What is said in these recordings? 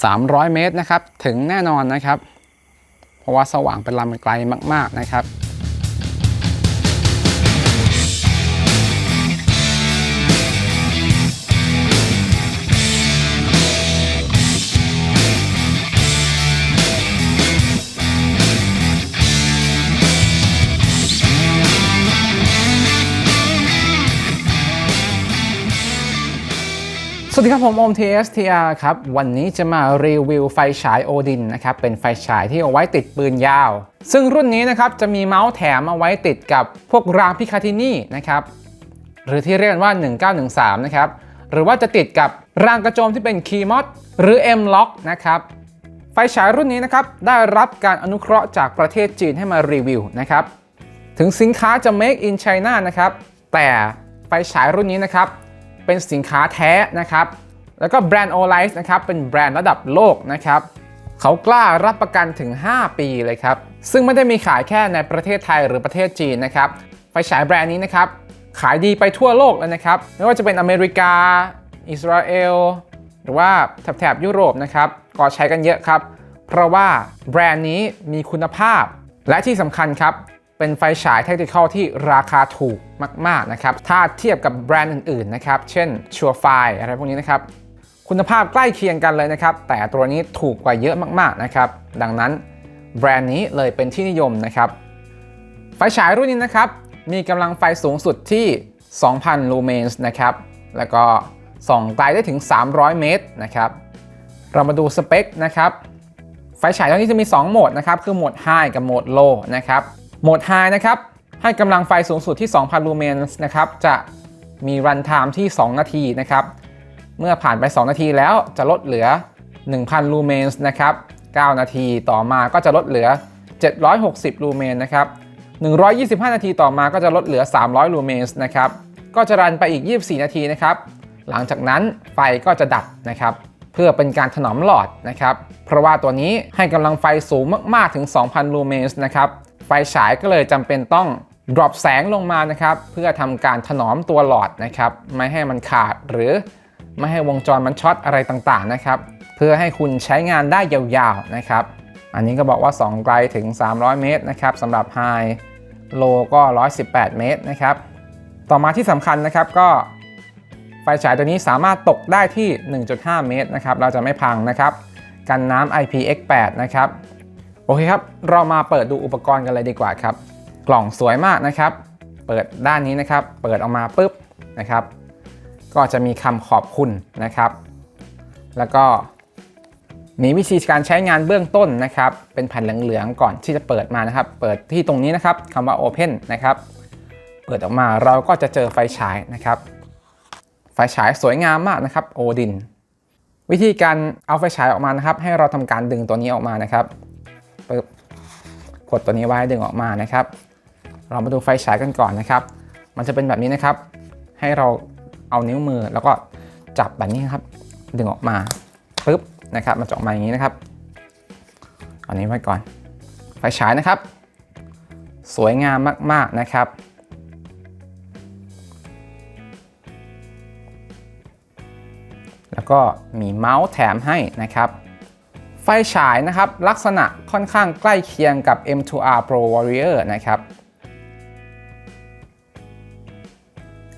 300 เมตรนะครับ ถึงแน่นอนนะครับ เพราะว่าสว่างเป็นลำไกลมาก ๆนะครับ สวัสดีครับผมโอม TSTR ครับ วันนี้จะมารีวิวไฟฉายโอดินนะครับ เป็นไฟฉายที่เอาไว้ติดปืนยาว ซึ่งรุ่นนี้นะครับ จะมีเมาส์แถมเอาไว้ติดกับพวกรางพิคาทินี่นะครับ หรือที่เรียกันว่า 1913 นะครับ หรือว่าจะติดกับรางกระโจมที่เป็น Keymod หรือ M-Lock นะครับ ไฟฉายรุ่นนี้นะครับ ได้รับการอนุเคราะห์จากประเทศจีนให้มารีวิวนะครับ ถึงสินค้าจะ make in China นะครับ แต่ไฟฉายรุ่นนี้นะครับ เป็นสินค้าแท้นะครับ แล้วก็แบรนด์ o l i ์นะครับ เป็นแบรนด์ระดับโลกนะครับเขากล้ารับประกันถึง 5 ปีเลยครับ ซึ่งไม่ได้มีขายแค่ในประเทศไทยหรือประเทศจีนนะครับ ไฟฉายแบรนด์นี้นะครับ ขายดีไปทั่วโลกเลยนะครับ ไม่ว่าจะเป็นอเมริกา อิสราเอล หรือว่าแถบยุโรปนะครับ ก็ใช้กันเยอะครับ เพราะว่าแบรนด์นี้มีคุณภาพ และที่สำคัญครับ เป็นไฟฉาย Tactical ที่ราคาถูกมากๆนะครับถ้าเทียบกับแบรนด์อื่นๆนะครับเช่น Surefire อะไรพวกนี้นะครับคุณภาพใกล้เคียงกันเลยนะครับ แต่ตัวนี้ถูกกว่าเยอะมากๆนะครับ ดังนั้นแบรนด์นี้เลยเป็นที่นิยมนะครับ ไฟฉายรุ่นนี้นะครับ มีกำลังไฟสูงสุดที่ 2,000 ลูเมนส์นะครับ แล้วก็ส่องไกลได้ถึง 300 เมตรนะครับ เรามาดูสเปคนะครับ ไฟฉายตัวนี้จะมี 2 โหมดนะครับ คือโหมด High กับโหมด Low นะครับ โหมด High นะครับ ให้กำลังไฟสูงสุดที่ 2,000 ลูเมนส์นะครับ จะมีรันไทม์ที่ 2 นาทีนะครับ เมื่อผ่านไป 2 นาทีแล้วจะลดเหลือ 1,000 ลูเมนส์นะครับ 9 นาทีต่อมาก็จะลดเหลือ 760 ลูเมนนะครับ 125 นาทีต่อมาก็จะลดเหลือ 300 ลูเมนส์นะครับ ก็จะรันไปอีก 24 นาทีนะครับ หลังจากนั้นไฟก็จะดับนะครับเพื่อเป็นการถนอมหลอดนะครับ เพราะว่าตัวนี้ให้กำลังไฟสูงมาก ๆ ถึง 2,000 ลูเมนส์นะครับ ฟฉายก็เลยจำเป็นต้องดรอปแสงลงมานะครับ เพื่อทำการถนอมตัวหลอดนะครับ ไม่ให้มันขาดหรือไม่ให้วงจรมันช็อตอะไรต่างๆนะครับ เพื่อให้คุณใช้งานได้ยาวๆนะครับ อันนี้ก็บอกว่า2ไกลถึง 300 เมตรนะครับสำหรับ High Low ก็ 118 เมตรนะครับ ต่อมาที่สำคัญนะครับก็ไฟฉายตัวนี้สามารถตกได้ที่ 1.5 เมตรนะครับ เราจะไม่พังนะครับ กันน้ำ IPX8 นะครับ โอเคครับ เรามาเปิดดูอุปกรณ์กันเลยดีกว่าครับ กล่องสวยมากนะครับ เปิดด้านนี้นะครับ เปิดออกมาปุ๊บนะครับ ก็จะมีคำขอบคุณนะครับ แล้วก็มีวิธีการใช้งานเบื้องต้นนะครับ เป็นแผ่นเหลืองๆก่อนที่จะเปิดมานะครับ เปิดที่ตรงนี้นะครับคำว่า Open นะครับ เปิดออกมาเราก็จะเจอไฟฉายนะครับ ไฟฉายสวยงามมากนะครับ โอดิน วิธีการเอาไฟฉายออกมานะครับ ให้เราทำการดึงตัวนี้ออกมานะครับ ปึ๊บกดตัวนี้ไว้ดึงออกมานะครับ เรามาดูไฟฉายกันก่อนนะครับ มันจะเป็นแบบนี้นะครับ ให้เราเอานิ้วมือแล้วก็จับแบบนี้ครับ ดึงออกมาปึ๊บนะครับ มันจะออกมาอย่างนี้นะครับเอานี้ไว้ก่อน ไฟฉายนะครับ สวยงามมาก ๆนะครับแล้วก็มีเมาส์แถมให้นะครับ ไฟฉายนะครับลักษณะค่อนข้างใกล้เคียงกับ M2R Pro Warrior นะครับ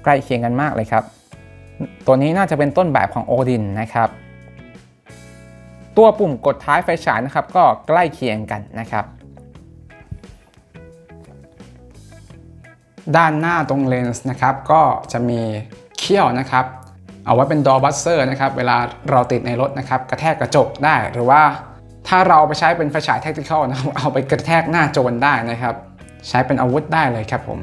ใกล้เคียงกันมากเลยครับ ตัวนี้น่าจะเป็นต้นแบบของ Odin นะครับ ตัวปุ่มกดท้ายไฟฉายนะครับ ก็ใกล้เคียงกันนะครับ ด้านหน้าตรงเลนส์นะครับ ก็จะมีเขี้ยวนะครับ เอาไว้เป็นดอบัสเซอร์นะครับ เวลาเราติดในรถนะครับ กระแทกกระจกได้ หรือว่าถ้าเราไปใช้เป็นไฟฉายแท็กติคอลนะครับ เอาไปกระแทกหน้าโจรได้นะครับ ใช้เป็นอาวุธได้เลยครับผม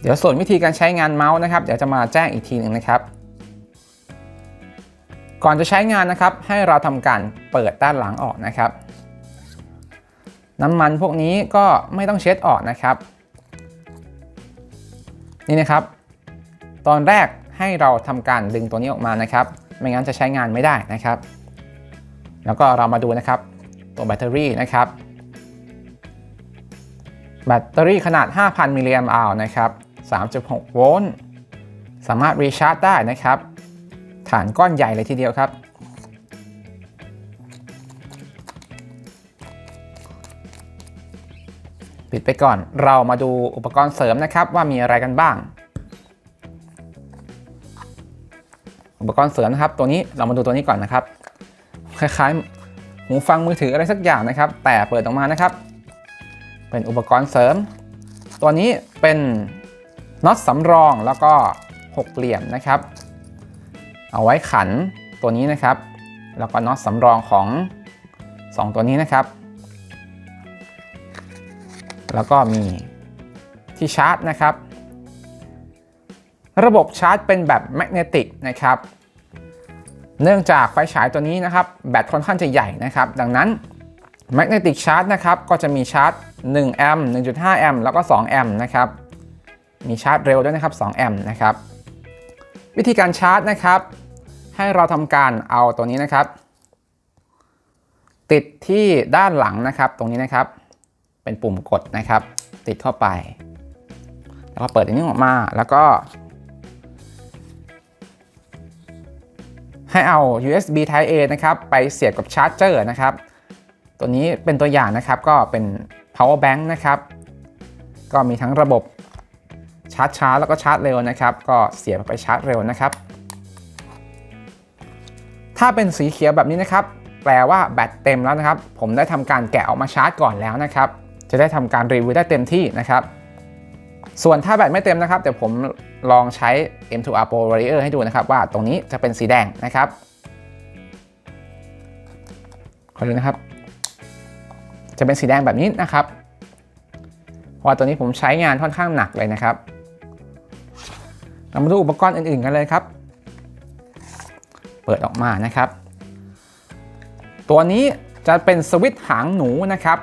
เดี๋ยวส่วนวิธีการใช้งานเมาส์นะครับ เดี๋ยวจะมาแจ้งอีกทีหนึ่งนะครับ ก่อนจะใช้งานนะครับ ให้เราทำการเปิดด้านหลังออกนะครับ น้ำมันพวกนี้ก็ไม่ต้องเช็ดออกนะครับ นี่นะครับ ตอนแรกให้เราทำการดึงตัวนี้ออกมานะครับ ไม่งั้นจะใช้งานไม่ได้นะครับ แล้วก็เรามาดูนะครับตัวแบตเตอรี่นะครับ แบตเตอรี่ขนาด 5,000 มิลลิแอมป์อาวนะครับ 3.6 โวลต์ สามารถรีชาร์จได้นะครับ ฐานก้อนใหญ่เลยทีเดียวครับปิดไปก่อน เรามาดูอุปกรณ์เสริมนะครับว่ามีอะไรกันบ้าง อุปกรณ์เสริมนะครับ ตัวนี้เรามาดูตัวนี้ก่อนนะครับ คล้ายๆหูฟังมือถืออะไรสักอย่างนะครับ แต่เปิดออกมานะครับ เป็นอุปกรณ์เสริม ตัวนี้เป็นน็อตสำรองแล้วก็หกเหลี่ยมนะครับ เอาไว้ขันตัวนี้นะครับ แล้วก็น็อตสำรองของ 2 ตัวนี้นะครับ แล้วก็มีที่ชาร์จนะครับ ระบบชาร์จเป็นแบบแมกเนติกนะครับ เนื่องจากไฟฉายตัวนี้นะครับ แบตค่อนข้างจะใหญ่นะครับ ดังนั้นแมกเนติกชาร์จนะครับ ก็จะมีชาร์จ1แอมป์1.5แอมป์แล้วก็2แอมป์นะครับ มีชาร์จเร็วด้วยนะครับ2แอมป์นะครับ วิธีการชาร์จนะครับ ให้เราทำการเอาตัวนี้นะครับ ติดที่ด้านหลังนะครับ ตรงนี้นะครับ เป็นปุ่มกดนะครับ ติดเข้าไป แล้วก็เปิดอันนี้ออกมา แล้วก็ ให้เอา USB Type A นะครับไปเสียบกับชาร์จเจอร์นะครับ ตัวนี้เป็นตัวอย่างนะครับก็เป็น power bank นะครับ ก็มีทั้งระบบชาร์จช้าแล้วก็ชาร์จเร็วนะครับ ก็เสียบไปชาร์จเร็วนะครับ ถ้าเป็นสีเขียวแบบนี้นะครับ แปลว่าแบตเต็มแล้วนะครับ ผมได้ทำการแกะออกมาชาร์จก่อนแล้วนะครับ จะได้ทำการรีวิวได้เต็มที่นะครับ ส่วนถ้าแบตไม่เต็มนะครับเดี๋ยวผมลองใช้ M2R Pro Warrior ให้ดูนะครับ ว่าตรงนี้จะเป็นสีแดงนะครับ ขอดูนะครับ จะเป็นสีแดงแบบนี้นะครับ เพราะว่าตัวนี้ผมใช้งานค่อนข้างหนักเลยนะครับ เรามาดูอุปกรณ์อื่นๆกันเลยครับ เปิดออกมานะครับ ตัวนี้จะเป็นสวิตช์หางหนูนะครับ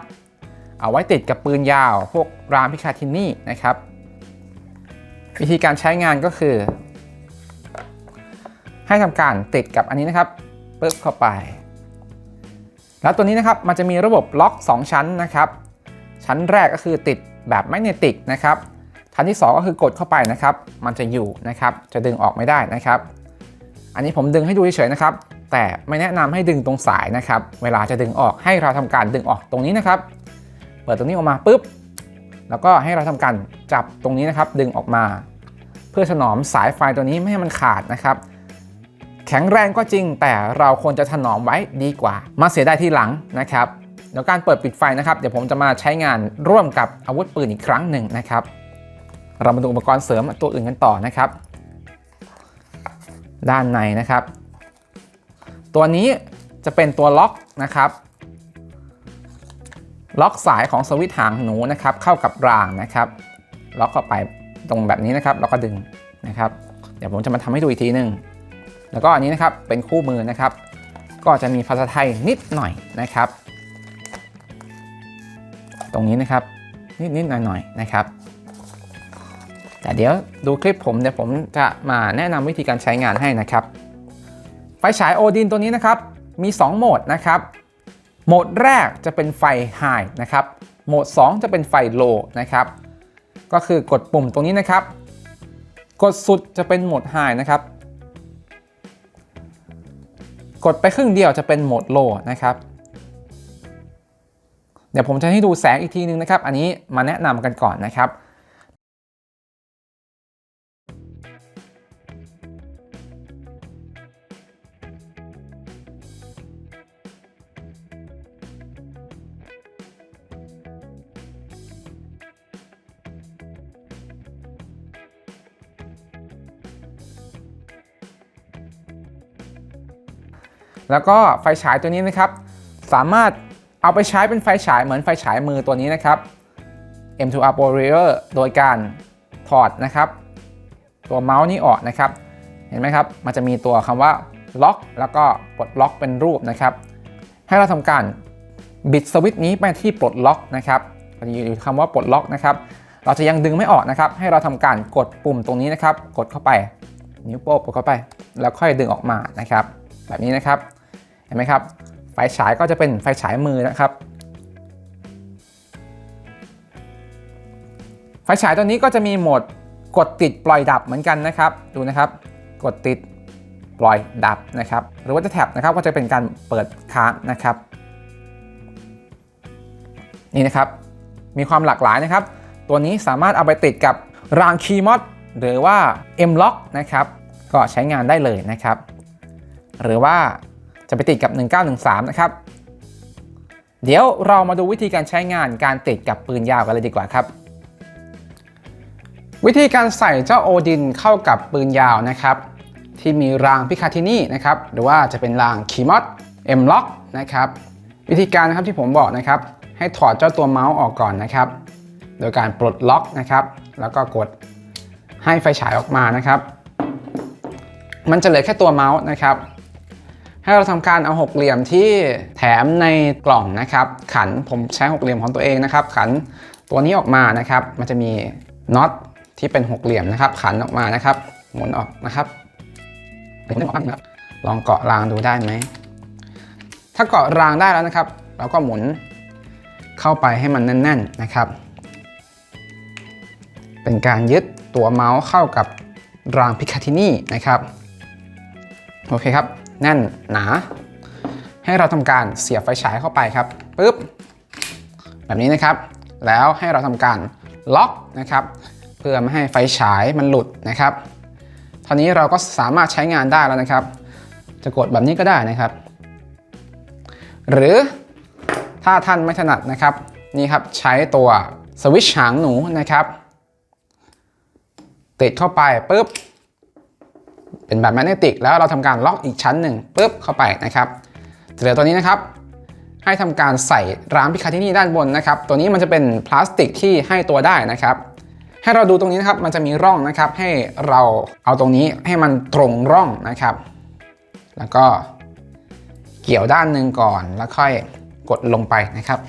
เอาไว้ติดกับปืนยาว พวกรามพิคาทินี่นะครับ วิธีการใช้งานก็คือ ให้ทำการติดกับอันนี้นะครับปึ๊บเข้าไป แล้วตัวนี้นะครับมันจะมีระบบล็อก 2 ชั้นนะครับ ชั้นแรกก็คือติดแบบแมกเนติกนะครับชั้นที่ 2 ก็คือกดเข้าไปนะครับ มันจะอยู่นะครับ จะดึงออกไม่ได้นะครับ อันนี้ผมดึงให้ดูเฉยๆนะครับ แต่ไม่แนะนำให้ดึงตรงสายนะครับ เวลาจะดึงออกให้เราทำการดึงออกตรงนี้นะครับ เปิดตรงนี้ออกมาปุ๊บ แล้วก็ให้เราทำการจับตรงนี้นะครับดึงออกมา เพื่อถนอมสายไฟตัวนี้ไม่ให้มันขาดนะครับ แข็งแรงก็จริง แต่เราควรจะถนอมไว้ดีกว่า มาเสียได้ทีหลังนะครับเดี๋ยวการเปิดปิดไฟนะครับเดี๋ยวผมจะมาใช้งานร่วมกับอาวุธปืนอีกครั้งหนึ่งนะครับ เรามาดูอุปกรณ์เสริมตัวอื่นกันต่อนะครับ ด้านในนะครับ ตัวนี้จะเป็นตัวล็อกนะครับ ล็อกสายของสวิตช์หางหนูนะครับเข้ากับรางนะครับล็อกเข้าไปตรงแบบนี้นะครับแล้วก็ดึงนะครับ เดี๋ยวผมจะมาทำให้ดูอีกทีหนึ่งแล้วก็อันนี้นะครับเป็นคู่มือนะครับ ก็จะมีภาษาไทยนิดหน่อยนะครับ ตรงนี้นะครับนิดๆหน่อยๆนะครับ แต่เดี๋ยวดูคลิปผมเดี๋ยวผมจะมาแนะนำวิธีการใช้งานให้นะครับ ไฟฉายโอดินตัวนี้นะครับมี 2 โหมดนะครับ โหมดแรกจะเป็นไฟ High นะครับ โหมด 2 จะเป็นไฟ Low นะครับ ก็คือกดปุ่มตรงนี้นะครับ กดสุดจะเป็นโหมด High นะครับ กดไปครึ่งเดียวจะเป็นโหมด Low นะครับ เดี๋ยวผมจะให้ดูแสงอีกทีนึงนะครับ อันนี้มาแนะนำกันก่อนนะครับ แล้วก็ไฟฉายตัวนี้นะครับ สามารถเอาไปใช้เป็นไฟฉายเหมือนไฟฉายมือตัวนี้นะครับ M2R Pro Rear โดยการถอดนะครับ ตัวเมาส์นี้ออกนะครับ เห็นไหมครับ มันจะมีตัวคำว่าล็อก แล้วก็ปลดล็อกเป็นรูปนะครับ ให้เราทำการบิดสวิตช์นี้ไปที่ปลดล็อกนะครับมันอยู่คำว่าปลดล็อกนะครับ เราจะยังดึงไม่ออกนะครับ ให้เราทำการกดปุ่มตรงนี้นะครับ กดเข้าไป นิ้วโป้งกดเข้าไป แล้วค่อยดึงออกมานะครับ แบบนี้นะครับ เห็นไหมครับ ไฟฉายก็จะเป็นไฟฉายมือนะครับ ไฟฉายตัวนี้ก็จะมีโหมดกดติดปล่อยดับเหมือนกันนะครับ ดูนะครับ กดติดปล่อยดับนะครับ หรือว่าจะแท็บนะครับก็จะเป็นการเปิดค้างนะครับ นี่นะครับ มีความหลากหลายนะครับ ตัวนี้สามารถเอาไปติดกับรางคีย์มอดหรือว่า M Lock นะครับ ก็ใช้งานได้เลยนะครับ หรือว่า จะไปติดกับ 1913 นะครับ เดี๋ยวเรามาดูวิธีการใช้งานการติดกับปืนยาวกันเลยดีกว่าครับ วิธีการใส่เจ้าโอดินเข้ากับปืนยาวนะครับ ที่มีรางพิคาทินี่นะครับหรือว่าจะเป็นรางคีย์มอด M Lock นะครับวิธีการนะครับที่ผมบอกนะครับให้ถอดเจ้าตัวเมาส์ออกก่อนนะครับ โดยการปลดล็อกนะครับ แล้วก็กดให้ไฟฉายออกมานะครับ มันจะเหลือแค่ตัวเมาส์นะครับ ให้เราทำการเอาหกเหลี่ยมที่แถมในกล่องนะครับ ขันผมใช้หกเหลี่ยมของตัวเองนะครับ ขันตัวนี้ออกมานะครับ มันจะมีน็อตที่เป็นหกเหลี่ยมนะครับ ขันออกมานะครับ หมุนออกนะครับหมุนออกนะครับลองเกาะรางดูได้ไหม ถ้าเกาะรางได้แล้วนะครับเราก็หมุนเข้าไปให้มันแน่น ๆนะครับ เป็นการยึดตัวเมาส์เข้ากับรางพิคาทินี่นะครับ โอเคครับ แน่นหนา ให้เราทำการเสียบไฟฉายเข้าไปครับปึ๊บแบบนี้นะครับ แล้วให้เราทำการล็อกนะครับ เพื่อไม่ให้ไฟฉายมันหลุดนะครับทีนี้เราก็สามารถใช้งานได้แล้วนะครับ จะกดแบบนี้ก็ได้นะครับ หรือถ้าท่านไม่ถนัดนะครับ นี่ครับใช้ตัวสวิตช์หางหนูนะครับ ติดเข้าไปปุ๊บ เป็นแบบแมกเนติกแล้วเราทำการล็อกอีกชั้นหนึ่งปุ๊บเข้าไปนะครับเหลือตัวนี้นะครับ ให้ทำการใส่รางพิคาที่นี่ด้านบนนะครับ ตัวนี้มันจะเป็นพลาสติกที่ให้ตัวได้นะครับ ให้เราดูตรงนี้นะครับมันจะมีร่องนะครับ ให้เราเอาตรงนี้ให้มันตรงร่องนะครับ แล้วก็เกี่ยวด้านหนึ่งก่อนแล้วค่อยกดลงไปนะครับ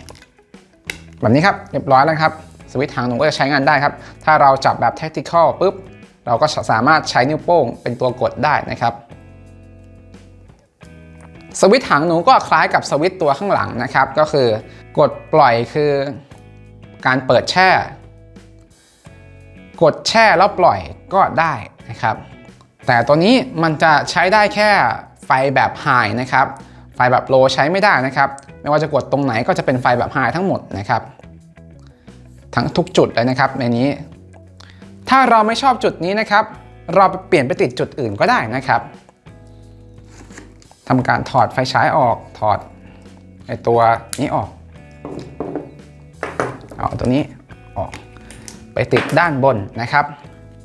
แบบนี้ครับเรียบร้อยแล้วครับสวิตช์หางหนูก็จะใช้งานได้ครับ ถ้าเราจับแบบ tactical ปุ๊บ เราก็สามารถใช้นิ้วโป้งเป็นตัวกดได้นะครับ สวิตช์หางหนูก็คล้ายกับสวิตช์ตัวข้างหลังนะครับ ก็คือกดปล่อยคือการเปิดแช่ กดแช่แล้วปล่อยก็ได้นะครับ แต่ตัวนี้มันจะใช้ได้แค่ไฟแบบไฮนะครับ ไฟแบบโลใช้ไม่ได้นะครับ ไม่ว่าจะกดตรงไหนก็จะเป็นไฟแบบไฮทั้งหมดนะครับ ทั้งทุกจุดเลยนะครับในนี้ ถ้าเราไม่ชอบจุดนี้นะครับ เราไปเปลี่ยนไปติดจุดอื่นก็ได้นะครับทำการถอดไฟฉายออกถอดไอตัวนี้ออก เอาตัวนี้ออกไปติดด้านบนนะครับ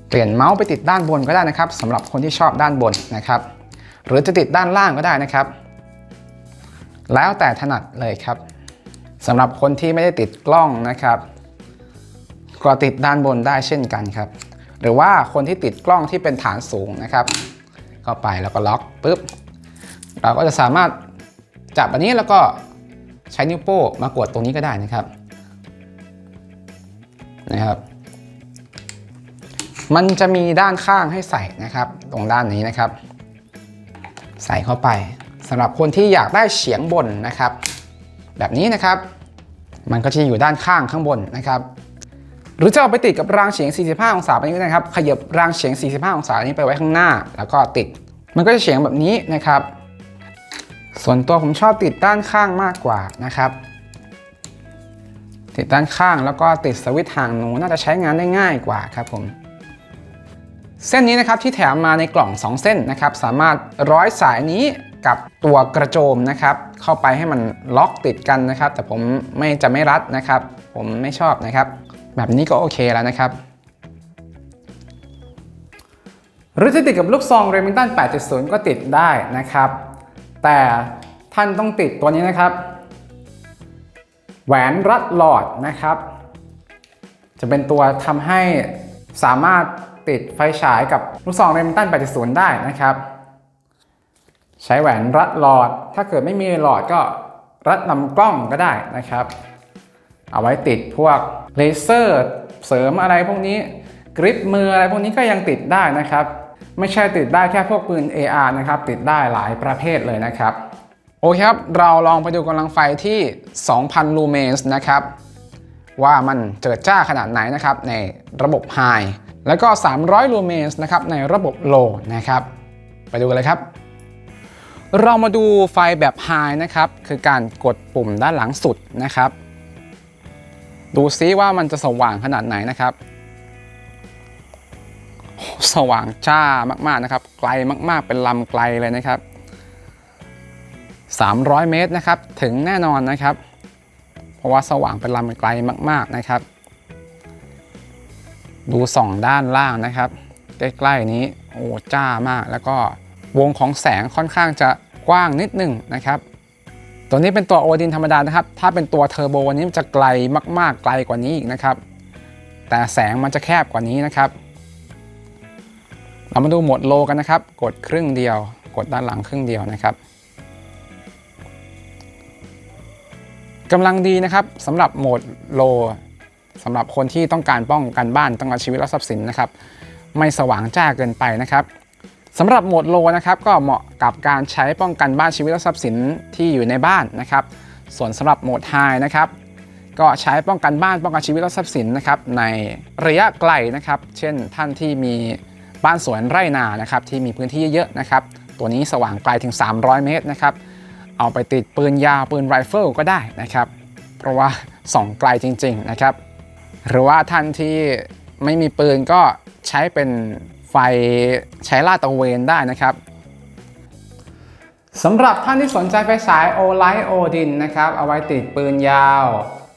เปลี่ยนเมาส์ไปติดด้านบนก็ได้นะครับสำหรับคนที่ชอบด้านบนนะครับ หรือจะติดด้านล่างก็ได้นะครับ แล้วแต่ถนัดเลยครับสำหรับคนที่ไม่ได้ติดกล้องนะครับ ก็ติดด้านบนได้เช่นกันครับ หรือว่าคนที่ติดกล้องที่เป็นฐานสูงนะครับเข้าไปแล้วก็ล็อกปุ๊บ เราก็จะสามารถจับอันนี้แล้วก็ใช้นิ้วโป้งมากดตรงนี้ก็ได้นะครับนะครับ มันจะมีด้านข้างให้ใส่นะครับ ตรงด้านนี้นะครับ ใส่เข้าไปสำหรับคนที่อยากได้เฉียงบนนะครับ แบบนี้นะครับ มันก็จะอยู่ด้านข้างข้างบนนะครับ รือจะเอาไปติดกับรางเฉียง 45 องศาแบบนี้นะครับขยับรางเฉียง 45 องศานี้ไปไว้ข้างหน้า แล้วก็ติด มันก็จะเฉียงแบบนี้นะครับ ส่วนตัวผมชอบติดด้านข้างมากกว่านะครับ ติดด้านข้างแล้วก็ติดสวิตช์ห่างหนูน่าจะใช้งานได้ง่ายกว่าครับผม เส้นนี้นะครับที่แถมมาในกล่อง 2 เส้นนะครับ สามารถร้อยสายนี้กับตัวกระโจมนะครับ เข้าไปให้มันล็อกติดกันนะครับ แต่ผมไม่จะไม่รัดนะครับ ผมไม่ชอบนะครับ แบบนี้ก็โอเคแล้วนะครับหรือจะติดกับลูกซอง Remington 8.0ก็ติดได้นะครับ แต่ท่านต้องติดตัวนี้นะครับ แหวนรัดหลอดนะครับ จะเป็นตัวทำให้สามารถติดไฟฉายกับลูกซอง Remington 8.0ได้นะครับ ใช้แหวนรัดหลอด ถ้าเกิดไม่มีหลอดก็รัดลำกล้องก็ได้นะครับ เอาไว้ติดพวกเลเซอร์เสริมอะไรพวกนี้กริปมืออะไรพวกนี้ก็ยังติดได้นะครับ ไม่ใช่ติดได้แค่พวกปืน AR นะครับ ติดได้หลายประเภทเลยนะครับ โอเคครับ เราลองไปดูกำลังไฟที่ 2,000 ลูเมนส์นะครับ ว่ามันเจิดจ้าขนาดไหนนะครับ ในระบบ High แล้วก็ 300 ลูเมนส์นะครับ ในระบบ Low นะครับ ไปดูกันเลยครับ เรามาดูไฟแบบ High นะครับ คือการกดปุ่มด้านหลังสุดนะครับ ดูซิว่ามันจะสว่างขนาดไหนนะครับ สว่างจ้ามากๆนะครับ ไกลมาก ๆ เป็นลำไกลเลยนะครับ 300 เมตรนะครับ ถึงแน่นอนนะครับ เพราะว่าสว่างเป็นลำไกลมาก ๆนะครับ ดูสองด้านล่างนะครับ ใกล้ๆนี้โอ้จ้ามากแล้วก็วงของแสงค่อนข้างจะกว้างนิดหนึ่งนะครับ ตัวนี้เป็นตัวโอดินธรรมดานะครับ ถ้าเป็นตัวเทอร์โบนี้จะไกลมากๆ ไกลกว่านี้อีกนะครับ แต่แสงมันจะแคบกว่านี้นะครับ เรามาดูโหมดโลกันนะครับ กดครึ่งเดียว กดด้านหลังครึ่งเดียวนะครับกำลังดีนะครับสำหรับโหมดโลสำหรับคนที่ต้องการป้องกันบ้านต้องการชีวิตและทรัพย์สินนะครับ ไม่สว่างจ้าเกินไปนะครับ สำหรับโหมดโลนะครับก็เหมาะกับการใช้ป้องกันบ้านชีวิตและทรัพย์สินที่อยู่ในบ้านนะครับ ส่วนสำหรับโหมดไฮนะครับ ก็ใช้ป้องกันบ้านป้องกันชีวิตและทรัพย์สินนะครับในระยะไกลนะครับ เช่นท่านที่มีบ้านสวนไร่นานะครับที่มีพื้นที่เยอะๆนะครับ ตัวนี้สว่างไกลถึง 300 เมตรนะครับ เอาไปติดปืนยาวปืนไรเฟิลก็ได้นะครับ เพราะว่าส่องไกลจริง ๆนะครับ หรือว่าท่านที่ไม่มีปืนก็ใช้เป็น ไฟใช้ลาดตระเวนได้นะครับสำหรับท่านที่สนใจไฟฉายโอไลท์โอดินนะครับ เอาไว้ติดปืนยาว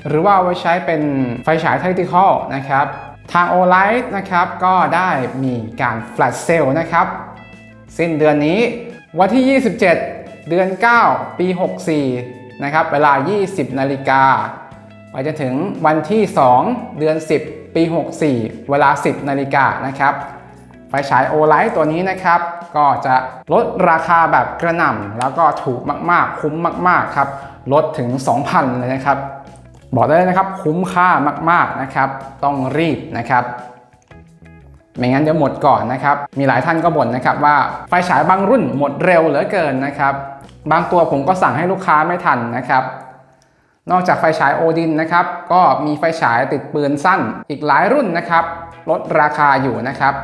หรือว่าเอาไว้ใช้เป็นไฟฉาย tactical นะครับ ทาง o l i g h t นะครับก็ได้มีการ flash sale นะครับ สิ้นเดือนนี้วันที่ 27 เดือน 9 ปี 64 นะครับ เวลา 20 นาฬิกาไปจนถึงวันที่ 2 เดือน 10 ปี 64 เวลา 10 นาฬิกานะครับ ไฟฉายโอไลท์ตัวนี้นะครับ ก็จะลดราคาแบบกระหน่ำแล้วก็ถูกมากๆ คุ้มมากๆครับ ลดถึง 2,000 เลยนะครับ บอกได้เลยนะครับคุ้มค่ามากๆนะครับ ต้องรีบนะครับไม่งั้นเดี๋ยวหมดก่อนนะครับ มีหลายท่านก็บ่นนะครับว่าไฟฉายบางรุ่นหมดเร็วเหลือเกินนะครับ บางตัวผมก็สั่งให้ลูกค้าไม่ทันนะครับ นอกจากไฟฉายโอดินนะครับ ก็มีไฟฉายติดปืนสั้นอีกหลายรุ่นนะครับ ลดราคาอยู่นะครับ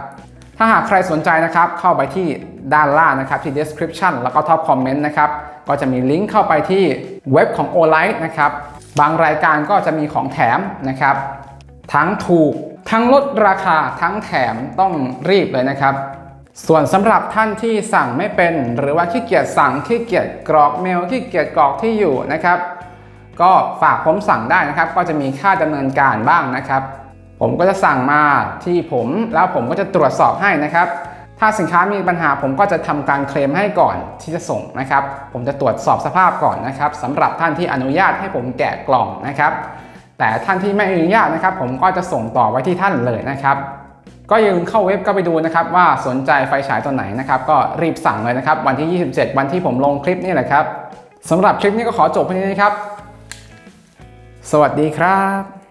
ถ้าหากใครสนใจนะครับเข้าไปที่ด้านล่างนะครับที่ description แล้วก็ top comment นะครับก็จะมีลิงก์เข้าไปที่เว็บของ o l i g h t นะครับบางรายการก็จะมีของแถมนะครับ ทั้งถูกทั้งลดราคาทั้งแถมต้องรีบเลยนะครับ ส่วนสำหรับท่านที่สั่งไม่เป็น หรือว่าขี้เกียจสั่งขี้เกียจกรอกเมลขี้เกียจกรอกที่อยู่นะครับ ก็ฝากผมสั่งได้นะครับ ก็จะมีค่าดำเนินการบ้างนะครับ ผมก็จะสั่งมาที่ผมแล้วผมก็จะตรวจสอบให้นะครับ ถ้าสินค้ามีปัญหาผมก็จะทำการเคลมให้ก่อนที่จะส่งนะครับ ผมจะตรวจสอบสภาพก่อนนะครับสำหรับท่านที่อนุญาตให้ผมแกะกล่องนะครับ แต่ท่านที่ไม่อนุญาตนะครับ ผมก็จะส่งต่อไว้ที่ท่านเลยนะครับ ก็ย่าลืมเข้าเว็บก็ไปดูนะครับ ว่าสนใจไฟฉายตัวไหนนะครับ ก็รีบสั่งเลยนะครับ วันที่ 27 วันที่ผมลงคลิปนี่แหละครับสำหรับคลิปนี้ก็ขอจบเพียงนี้นะครับ สวัสดีครับ